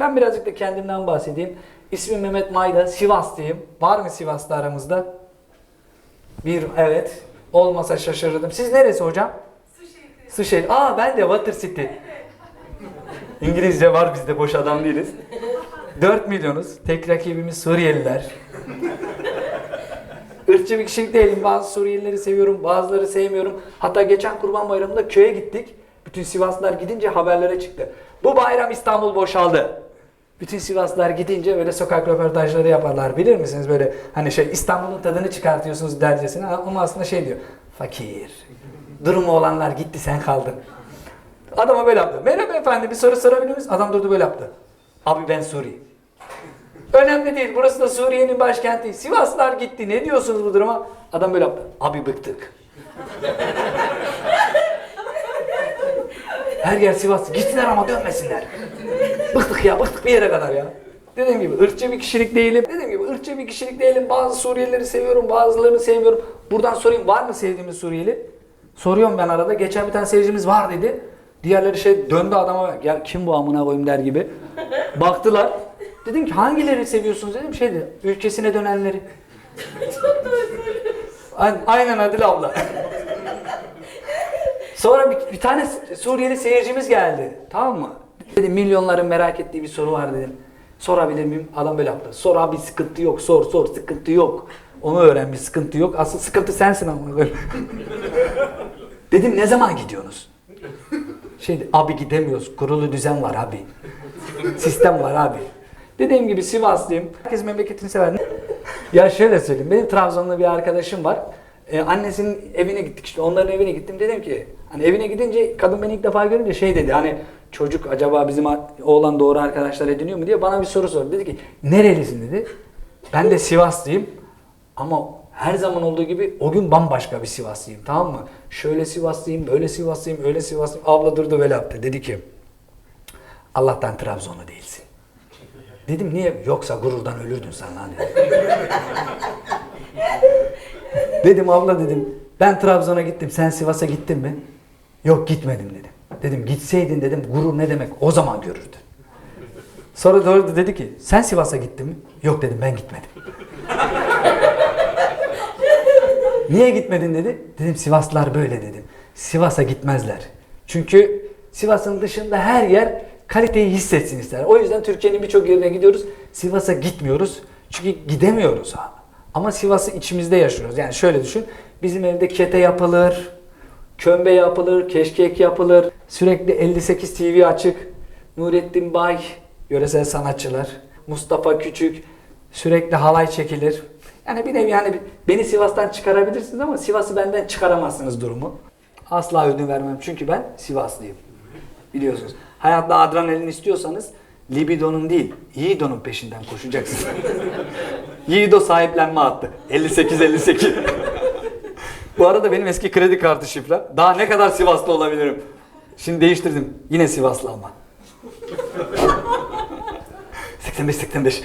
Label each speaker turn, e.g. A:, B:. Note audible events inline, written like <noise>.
A: Ben birazcık da kendimden bahsedeyim. İsmim Mehmet Mayda, Sivaslıyım. Var mı Sivaslı aramızda? Bir, evet. Olmasa şaşırırdım. Siz neresi hocam? Suşehir. Aa ben de Water City. İngilizce var bizde boş adam değiliz. 4 milyonuz. Tek rakibimiz Suriyeliler. Irkçı bir kişilik değilim. Bazı Suriyelileri seviyorum, bazıları sevmiyorum. Hatta geçen Kurban Bayramı'nda köye gittik. Bütün Sivaslılar gidince haberlere çıktı. Bu bayram İstanbul boşaldı. Bütün Sivaslılar gidince böyle sokak röportajları yaparlar. Bilir misiniz böyle hani şey İstanbul'un tadını çıkartıyorsunuz dercesine ama aslında şey diyor. Fakir. Durumu olanlar gitti sen kaldın. Adama böyle yaptı. Merhaba efendi bir soru sorabilir miyiz? Adam durdu böyle yaptı. Abi ben Suri. Önemli değil. Burası da Suriye'nin başkenti. Sivaslar gitti. Ne diyorsunuz bu duruma? Adam böyle yaptı. Abi bıktık. Her yer Sivas. Gitsinler ama dönmesinler. Bıktık ya. Bıktık bir yere kadar ya. Dediğim gibi ırkçı bir kişilik değilim. Dediğim gibi ırkçı bir kişilik değilim. Bazı Suriyelileri seviyorum, bazılarını sevmiyorum. Buradan sorayım var mı sevdiğimiz Suriyeli? Soruyorum ben arada. Geçen bir tane seyircimiz var dedi. Diğerleri şey döndü adama ya kim bu amına koyayım der gibi. Baktılar. Dedim ki hangileri seviyorsunuz dedim. Şey dedi. Ülkesine dönenleri. Aynen, aynen Adil abla. Sonra bir, bir tane Suriyeli seyircimiz geldi. Tamam mı? Dedim milyonların merak ettiği bir soru var dedim. Sorabilir miyim? Adam böyle yaptı. Sor abi sıkıntı yok. Sor sor sıkıntı yok. Onu öğren bir sıkıntı yok. Asıl sıkıntı sensin ama. <laughs> dedim ne zaman gidiyorsunuz? Şey abi gidemiyoruz. Kurulu düzen var abi. Sistem var abi. Dediğim gibi Sivaslıyım. Herkes memleketini sever. ya şöyle söyleyeyim. Benim Trabzonlu bir arkadaşım var. Ee, annesinin evine gittik işte. Onların evine gittim. Dedim ki hani evine gidince kadın beni ilk defa görünce şey dedi. Hani çocuk acaba bizim oğlan doğru arkadaşlar ediniyor mu diye bana bir soru sordu. Dedi ki nerelisin dedi. Ben de Sivaslıyım. Ama her zaman olduğu gibi o gün bambaşka bir Sivaslıyım tamam mı? Şöyle Sivaslıyım, böyle Sivaslıyım, öyle Sivaslıyım. Abla durdu böyle yaptı. Dedi ki Allah'tan Trabzonlu değilsin. Dedim niye? Yoksa gururdan ölürdün sen lan dedim. abla dedim ben Trabzon'a gittim sen Sivas'a gittin mi? Yok gitmedim dedim. Dedim gitseydin dedim gurur ne demek o zaman görürdün. Sonra doğru dedi ki sen Sivas'a gittin mi? Yok dedim ben gitmedim. <laughs> Niye gitmedin dedi. Dedim Sivaslılar böyle dedim. Sivas'a gitmezler. Çünkü Sivas'ın dışında her yer kaliteyi hissetsin ister. O yüzden Türkiye'nin birçok yerine gidiyoruz. Sivas'a gitmiyoruz. Çünkü gidemiyoruz abi. Ama Sivas'ı içimizde yaşıyoruz. Yani şöyle düşün. Bizim evde kete yapılır, kömbe yapılır, keşkek yapılır. Sürekli 58 TV açık. Nurettin Bay, yöresel sanatçılar. Mustafa Küçük, sürekli halay çekilir. Yani bir nevi yani beni Sivas'tan çıkarabilirsiniz ama Sivas'ı benden çıkaramazsınız durumu. Asla ödün vermem çünkü ben Sivaslıyım. Biliyorsunuz. Hayatta adrenalin istiyorsanız libidonun değil, yiğidonun peşinden koşacaksınız. <laughs> Yiğido sahiplenme hattı. 58-58. Bu arada benim eski kredi kartı şifrem. Daha ne kadar Sivaslı olabilirim? Şimdi değiştirdim. Yine Sivaslı ama. <laughs> 85-85.